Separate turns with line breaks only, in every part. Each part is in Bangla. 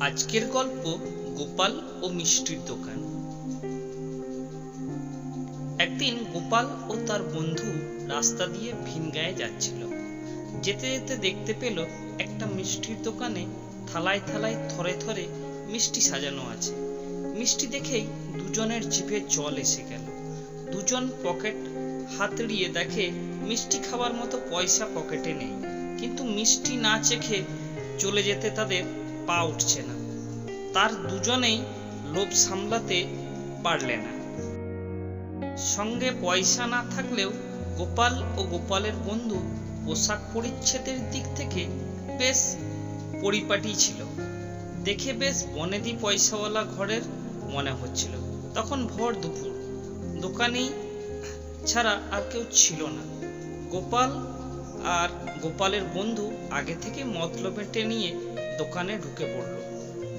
আজকের গল্প গোপাল ও মিষ্টির দোকান। একদিন গোপাল ও তার বন্ধু রাস্তা দিয়ে ভিনগাঁয়ে যাচ্ছিল। যেতে যেতে দেখতে পেল একটা মিষ্টির দোকানে থালায় থালায় থরে থরে মিষ্টি সাজানো আছে। মিষ্টি দেখেই দুজনের জিভে জল এসে গেল। দুজন পকেট হাতড়িয়ে দেখে মিষ্টি খাবার মতো পয়সা পকেটে নেই। কিন্তু মিষ্টি না চেখে চলে যেতে তাদের পা উঠছে না। তার দুজনেই লোভ সামলাতে পারলে না। সঙ্গে পয়সা না থাকলেও গোপাল ও গোপালের বন্ধু পোশাক পরিচ্ছেদের দিক থেকে বেশ পরিপাটি ছিল। দেখে বেশ বনেদি পয়সাওয়ালা ঘরের মনে হচ্ছিল। তখন ভর দুপুর। দোকানি ছাড়া আর কেউ ছিল না। গোপাল আর গোপালের বন্ধু আগে থেকে মতলবেটে নিয়ে দোকানে ঢুকে পড়ল।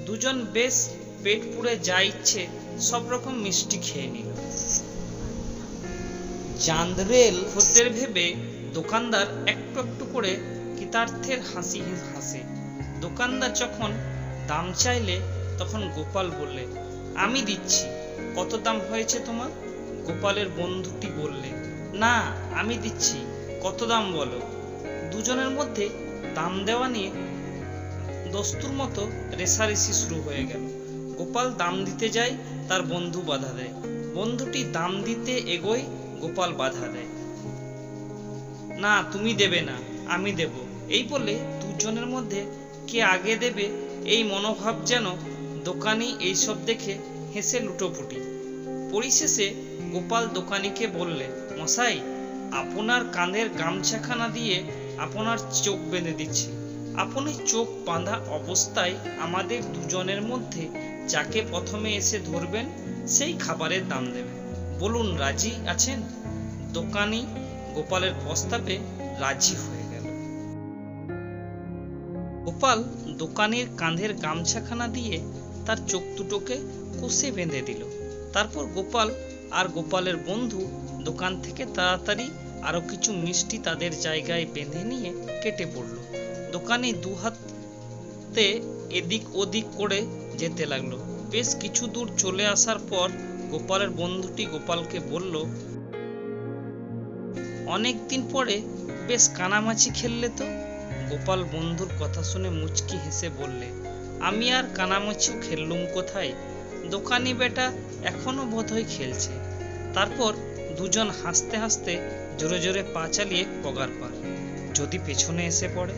দুজন বেশ পেট পুড়ে যা ইচ্ছে সব রকম মিষ্টি খেয়ে নিল। চাঁদরেল খদ্দের ভেবে দোকানদার একটু একটু করে কৃতার্থের হাসি হাসে। দোকানদার যখন দাম চাইলে তখন গোপাল বললে, আমি দিচ্ছি। কত দাম হয়েছে তোমার? গোপালের বন্ধুটি বললে, না, আমি দিচ্ছি। কত দাম বলো? দুজনের মধ্যে দাম দেওয়া নিয়ে দস্তুর মতো রেসারেসি শুরু হয়ে গেল। গোপাল দাম দিতে যায়, তার বন্ধু বাধা দেয়। বন্ধুটি দাম দিতে এগোয়, গোপাল বাধা দেয়। না, তুমি দেবে না, আমি দেব। এই বলে দুজনের মধ্যে কে আগে দেবে, এই মনোভাব যেন দোকানি এইসব দেখে হেসে লুটোপুটি। পরিশেষে গোপাল দোকানিকে বললে, মশাই, আপনার কাঁধের গামছাখানা দিয়ে আপনার চোখ বেঁধে দিচ্ছি। আপনি চোখ বাঁধা অবস্থায় আমাদের দুজনের মধ্যে যাকে প্রথমে এসে ধরবেন, সেই খাবারের দাম দেবেন। বলুন, রাজি আছেন? দোকানি গোপালের প্রস্তাবে রাজি হয়ে গেল। গোপাল দোকানের কাঁধের গামছাখানা দিয়ে তার চোখ দুটোকে কষে বেঁধে দিল। তারপর গোপাল আর গোপালের বন্ধু দোকান থেকে তাড়াতাড়ি আরও কিছু মিষ্টি তাদের জায়গায় বেঁধে নিয়ে কেটে পড়ল। দোকানে দু হাতে এদিক ওদিক করে যেতে লাগল। বেশ কিছু দূর চলে আসার পর গোপালের বন্ধুটি গোপালকে বলল, অনেক দিন পরে বেশ কানামাছি খেললে তো? গোপাল বন্ধুর কথা শুনে মুচকি হেসে বললে, আমি আর কানামাছিও খেললুম কোথায়? দোকানি বেটা এখনও বোধহয় খেলছে। তারপর দুজন হাসতে হাসতে জোরে জোরে পা চালিয়ে পগার পার। যদি পেছনে এসে পড়ে?